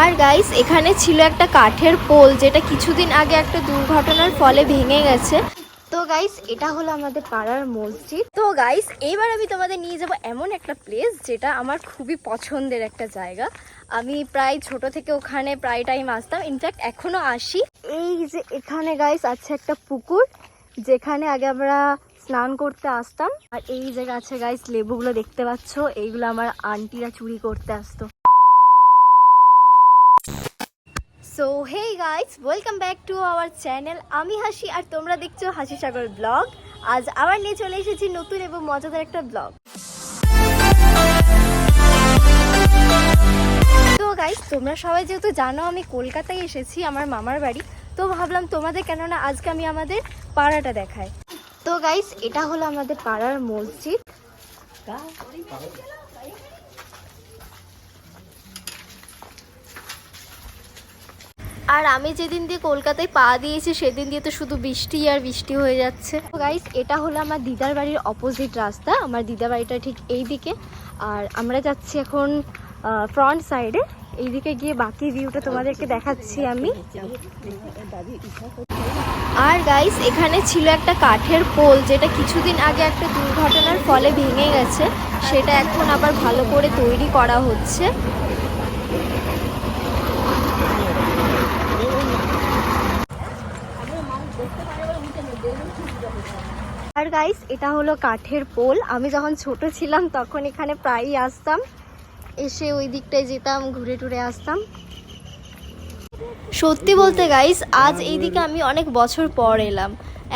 আর guys এখানে ছিল একটা কাঠের পোল যেটা কিছুদিন আগে একটা দুর্ঘটনার ফলে ভেঙে গেছে। তো গাইস এটা হলো আমাদের পাড়ার মসজিদ। তো গাইস এইবার আমি তোমাদের নিয়ে যাব এমন একটা প্লেস যেটা আমার খুবই পছন্দের একটা জায়গা। আমি প্রায় ছোট থেকে ওখানে প্রায় টাইম আসতাম। ইনফ্যাক্ট এখনও আসি। এই যে এখানে গাইস আছে একটা পুকুর, যেখানে আগে আমরা স্নান করতে আসতাম। আর এই যে গাছে গাইস লেবুগুলো দেখতে পাচ্ছ। এইগুলো আমার আন্টিরা চুরি করতে আসতো। So hey guys welcome back to our channel আমি হাসি আর তোমরা দেখছ হাসি সাগর ব্লগ। আজ আবার নিয়ে চলে এসেছি নতুন এবং মজাদার একটা ব্লগ। তো গাইস তোমরা সবাই যেহেতু জানো, আমি কলকাতায় এসেছি, আমার মামার বাড়ি। তো ভাবলাম তোমাদের কেননা আজকে আমি আমাদের পাড়াটা দেখাই। তো গাইস এটা হলো আমাদের পাড়ার মসজিদ। আর আমি যেদিন দিয়ে কলকাতায় পা দিয়েছি সেদিন দিয়ে তো শুধু বৃষ্টি আর বৃষ্টি হয়ে যাচ্ছে। গাইস এটা হলো আমার দিদার বাড়ির অপোজিট রাস্তা। আমার দিদার বাড়িটা ঠিক এই দিকে আর আমরা যাচ্ছি এখন ফ্রন্ট সাইডে এইদিকে গিয়ে বাকি ভিউটা তোমাদেরকে দেখাচ্ছি আমি। আর গাইস এখানে ছিল একটা কাঠের পোল যেটা কিছুদিন আগে একটা দুর্ঘটনার ফলে ভেঙে গেছে। সেটা এখন আবার ভালো করে তৈরি করা হচ্ছে। আর গাইস এটা হলো কাঠের পোল। আমি যখন ছোট ছিলাম, তখন এখানে প্রায়ই আসতাম। এসে ওই দিকটায় যেতাম, ঘুরে টুরে আসতাম। সত্যি বলতে গাইস আজ এইদিকে আমি অনেক বছর পর এলাম।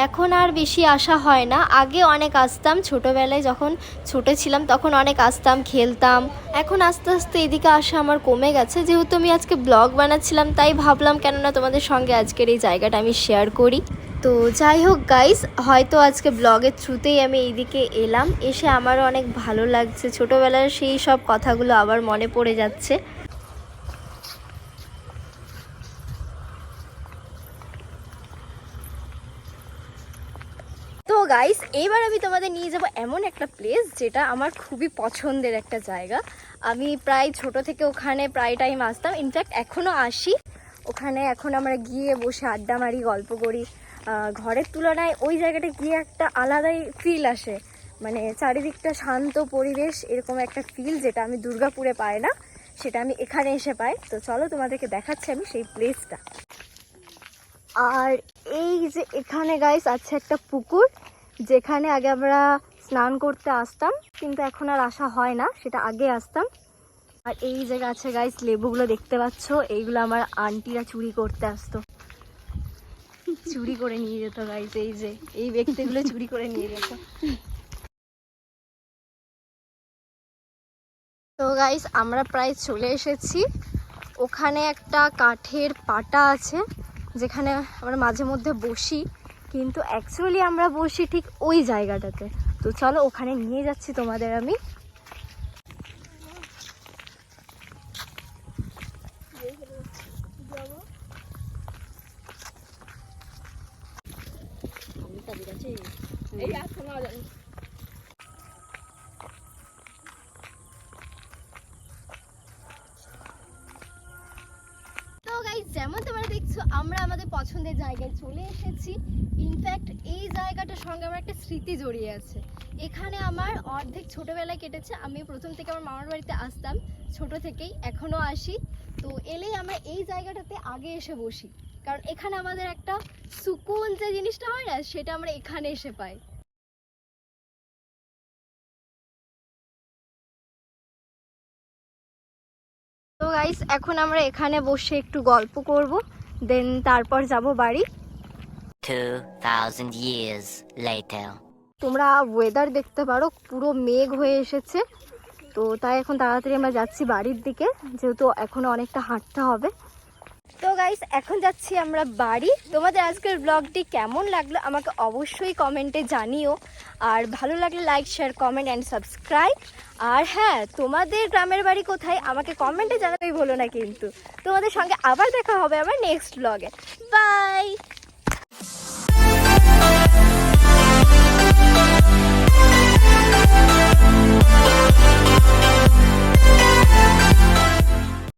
এখন আর বেশি আসা হয় না। আগে অনেক আসতাম। ছোটোবেলায় যখন ছোটো ছিলাম, তখন অনেক আসতাম, খেলতাম। এখন আস্তে আস্তে এদিকে আসা আমার কমে গেছে। যেহেতু আমি আজকে ব্লগ বানাচ্ছিলাম, তাই ভাবলাম কেননা তোমাদের সঙ্গে আজকের এই জায়গাটা আমি শেয়ার করি। তো যাই হোক গাইস হয়তো আজকে ব্লগের থ্রুতেই আমি এইদিকে এলাম। এসে আমারও অনেক ভালো লাগছে। ছোটোবেলার সেই সব কথাগুলো আবার মনে পড়ে যাচ্ছে। তো গাইস এইবার আমি তোমাদের নিয়ে যাব এমন একটা প্লেস যেটা আমার খুবই পছন্দের একটা জায়গা। আমি প্রায় ছোট থেকে ওখানে প্রায় টাইম আসতাম। ইনফ্যাক্ট এখনও আসি। ওখানে এখন আমরা গিয়ে বসে আড্ডা মারি, গল্প করি। ঘরের তুলনায় ওই জায়গাটা গিয়ে একটা আলাদাই ফিল আসে। মানে চারিদিকটা শান্ত পরিবেশ, এরকম একটা ফিল যেটা আমি দুর্গাপুরে পাই না, সেটা আমি এখানে এসে পাই। তো চলো তোমাদেরকে দেখাচ্ছি আমি সেই প্লেসটা আর এই যে এখানে গাইস আছে একটা পুকুর, যেখানে আগে আমরা স্নান করতে আসতাম, কিন্তু এখন আর আসা হয় না, সেটা আগে আসতাম। আর এই যে গাছে গাইস লেবুগুলো দেখতে পাচ্ছ, এইগুলো আমার আন্টিরা চুরি করতে আসতো। চুরি করে নিয়ে যেত গাইস এই যে, এই ব্যক্তিগুলো চুরি করে নিয়ে যেত। তো গাইস আমরা প্রায় চলে এসেছি। ওখানে একটা কাঠের পাটা আছে, যেখানে আমরা মাঝে মধ্যে বসি, কিন্তু অ্যাকচুয়ালি আমরা বসি ঠিক ওই জায়গাটাতে। তো চলো, ওখানে নিয়ে যাচ্ছি তোমাদের আমি। তো গাইজ যেমন তোমরা দেখছ আমরা আমাদের পছন্দের জায়গায় চলে এসেছি। ইনফ্যাক্ট এই জায়গাটার সঙ্গে আমার একটা স্মৃতি জড়িয়ে আছে। এখানে আমার অর্ধেক ছোটবেলায় কেটেছে। আমি প্রথম থেকে আমার মামার বাড়িতে আসতাম ছোট থেকেই এখনও আসি। তো এলেই আমরা এই জায়গাটাতে আগে এসে বসি। কারণ এখানে আমাদের একটা সুকুন যে জিনিসটা হয় না সেটা আমরা এখানে এসে পাই। তো গাইস এখন আমরা এখানে বসে একটু গল্প করব দেন তারপর যাব বাড়ি। 2,000 years later. তোমরা ওয়েদার দেখতে পারো পুরো মেঘ হয়ে এসেছে। তো তাই এখন তাড়াতাড়ি আমরা যাচ্ছি বাড়ির দিকে যেহেতু এখনও অনেকটা হাঁটতে হবে। তো গাইস এখন যাচ্ছি আমরা বাড়ি। তোমাদের আজকের ব্লগটি কেমন লাগল আমাকে অবশ্যই কমেন্টে জানিও। আর ভালো লাগলে like share comment and subscribe আর হ্যাঁ তোমাদের গ্রামের বাড়ি কোথায় আমাকে কমেন্টে জানাতেই বলো না কিন্তু। তোমাদের সঙ্গে আবার দেখা হবে আমার নেক্সট ব্লগে বাই